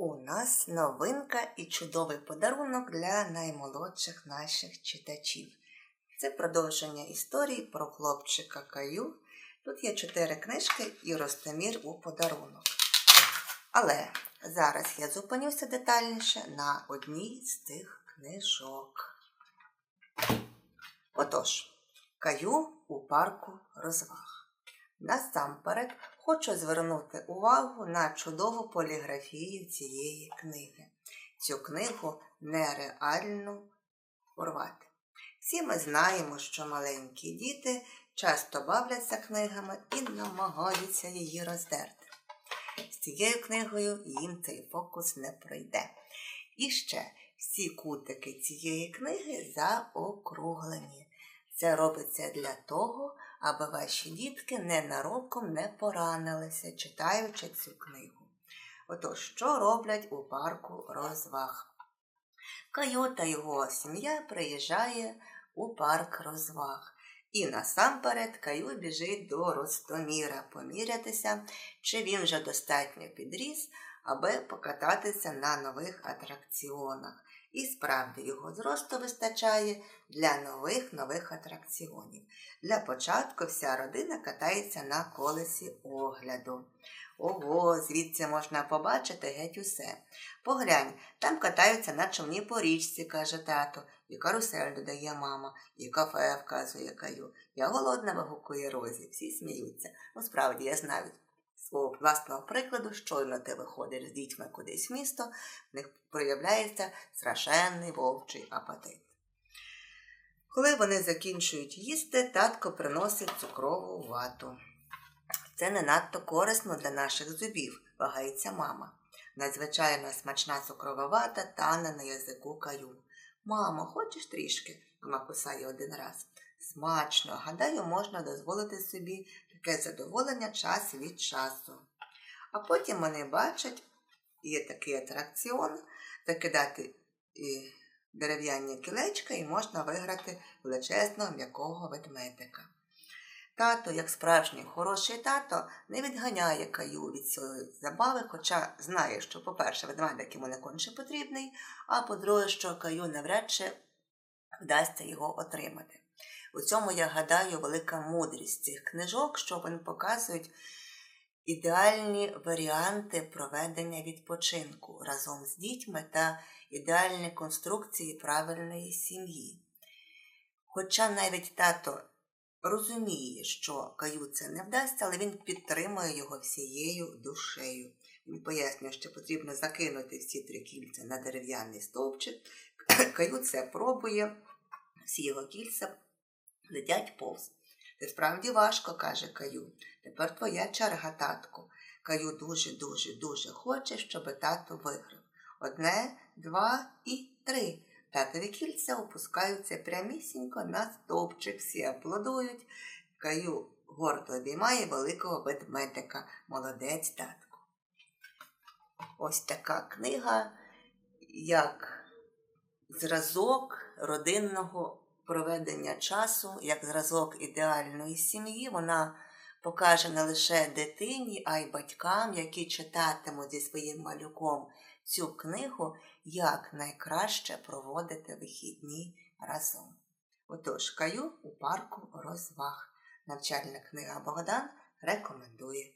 У нас новинка і чудовий подарунок для наймолодших наших читачів. Це продовження історії про хлопчика Каю. Тут є чотири книжки і Ростомір у подарунок. Але зараз я зупинюся детальніше на одній з цих книжок. Отож, Каю у парку розваг. Насамперед хочу звернути увагу на чудову поліграфію цієї книги. Цю книгу нереально порвати. Всі ми знаємо, що маленькі діти часто бавляться книгами і намагаються її роздерти. З цією книгою їм цей фокус не пройде. І ще всі кутики цієї книги заокруглені. Це робиться для того, аби ваші дітки ненароком не поранилися, читаючи цю книгу. Отож, що роблять у парку розваг? Каю та його сім'я приїжджає у парк розваг. І насамперед Каю біжить до Ростоміра помірятися, чи він вже достатньо підріс, аби покататися на нових атракціонах. І справді його зросту вистачає для нових нових атракціонів. Для початку вся родина катається на колесі огляду. Ого, звідси можна побачити геть усе. Поглянь, там катаються на човні по річці, каже тато, і карусель додає мама, і кафе вказує каю. Я голодна вигукує Розі, всі сміються. Ну, справді, я знаю свого власного прикладу, щойно ти виходиш з дітьми кудись в місто, в них проявляється страшенний вовчий апатит. Коли вони закінчують їсти, татко приносить цукрову вату. Це не надто корисно для наших зубів, вагається мама. Надзвичайно смачна цукрова вата тане на язику каю. Мамо, хочеш трішки? Вона кусає один раз. Смачно, гадаю, можна дозволити собі таке задоволення час від часу. А потім вони бачать, є такий атракціон, закидати дерев'яні кілечка і можна виграти величезного м'якого ведмедика. Тато, як справжній хороший тато, не відганяє каю від цієї забави, хоча знає, що, по-перше, ведмедик йому не конче потрібний, а по-друге, що каю навряд чи вдасться його отримати. У цьому, я гадаю, велика мудрість цих книжок, що вони показують ідеальні варіанти проведення відпочинку разом з дітьми та ідеальні конструкції правильної сім'ї. Хоча навіть тато розуміє, що каю це не вдасться, але він підтримує його всією душею. Він пояснює, що потрібно закинути всі три кільця на дерев'яний стовпчик. Каю це пробує, всі його кільця летять повз. Це справді важко, каже Каю. Тепер твоя черга, татку. Каю дуже-дуже дуже хоче, щоб тато виграв. Одне, два і три. Татові кільця опускаються прямісінько на стовпчик, всі аплодують. Каю гордо обіймає великого ведмедика. Молодець татку. Ось така книга, як зразок родинного проведення часу, як зразок ідеальної сім'ї. Вона покаже не лише дитині, а й батькам, які читатимуть зі своїм малюком цю книгу, як найкраще проводити вихідні разом. Отож, каю у парку розваг. Навчальна книга Богдан рекомендує.